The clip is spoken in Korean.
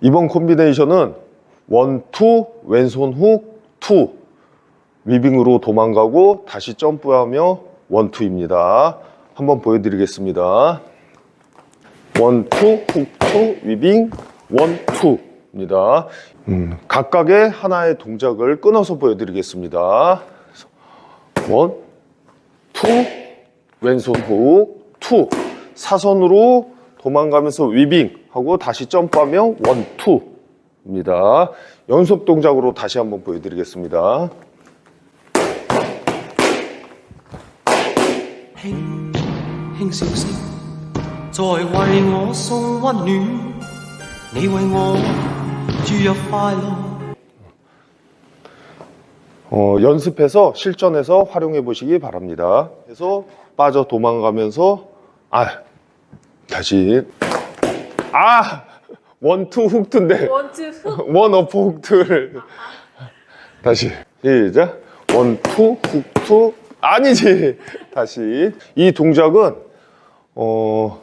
이번 콤비네이션은 원, 투, 왼손 훅, 투. 위빙으로 도망가고 다시 점프하며 원, 투입니다. 한번 보여드리겠습니다. 원, 투, 훅, 투, 위빙, 원, 투입니다. 음, 각각의 하나의 동작을 끊어서 보여드리겠습니다. 원, 투, 왼손 훅, 투. 사선으로 도망가면서 위빙 하고 다시 점프하며 원, 투입니다. 연속 동작으로 다시 한번 보여드리겠습니다. 輕輕笑聲，在為我送溫暖，你為我注入快樂。 어, 연습해서 실전에서 활용해 보시기 바랍니다. 그래서 빠져 도망가면서 아 다시. 아 원투 훅투인데. 원투 훅 원 어퍼 훅투를. 다시. 시작. 원투 훅투 아니지. 다시. 이 동작은 어